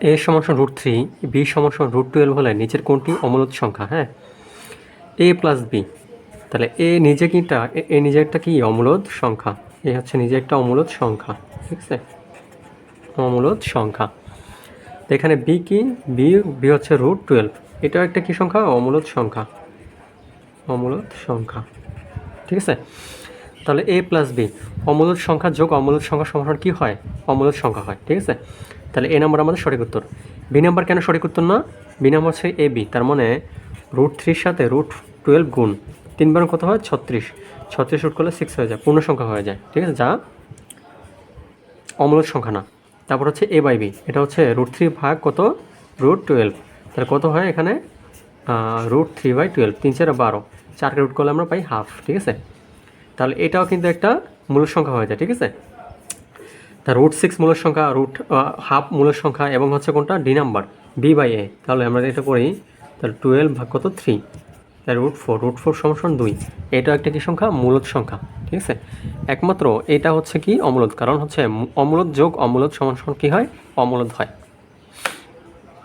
এ সমান root three, B সমান root twelve হলে নিচের কোনটি? অমূলত সংখ্যা হ্যাঁ? A plus B. তাহলে এ নিজে কিটা, এ- নিজে একটা কি? অমূলত সংখ্যা। এ হচ্ছে নিজে একটা অমূলত সংখ্যা, ঠিক আছে? অমূলত সংখ্যা। এখানে বি কি? বি বি হচ্ছে রুট টুয়েলভ। এটাও একটা কি সংখ্যা? অমূলত সংখ্যা। অমূলত সংখ্যা, ঠিক আছে? তাহলে এ প্লাস বি অমূলত সংখ্যা যোগ অমূলত সংখ্যা সমাধান কী হয়? অমূলত সংখ্যা হয়, ঠিক আছে? তাহলে এ নাম্বার আমাদের সঠিক উত্তর। বি নাম্বার কেন সঠিক উত্তর না? বি নাম্বার হচ্ছে এ বি তার মানে রুট থ্রির সাথে রুট টুয়েলভ গুণ তিনবার কত হয়? ছত্রিশ। ছত্রিশ রুট করলে সিক্স হয়ে যায়, পূর্ণ সংখ্যা হয়ে যায়, ঠিক আছে? যা অমূলত সংখ্যা না। তারপর হচ্ছে এ বাই বি এটা হচ্ছে রুট থ্রি ভাগ কত? রুট টুয়েলভ তাহলে কত হয় এখানে? রুট থ্রি বাই টুয়েলভ তিন চার বারো। চারকে রুট করলে আমরা পাই হাফ ঠিক আছে? তাহলে এটাও কিন্তু একটা মূল সংখ্যা হয়ে যায়, ঠিক আছে? তা রুট সিক্স মূলের সংখ্যা রুট হাফ মূলের সংখ্যা এবং হচ্ছে কোনটা? D number B by A তাহলে আমরা এটা করি, তাহলে টুয়েলভ ভাগ কত? থ্রি তাহলে রুট ফোর রুট ফোর সমান দুই। এটাও একটা কি সংখ্যা? মূলত সংখ্যা, ঠিক আছে? একমাত্র এটা হচ্ছে কি? অমূলত কারণ হচ্ছে অমূলত যোগ অমূলত সমান কী হয়? অমূলত হয়।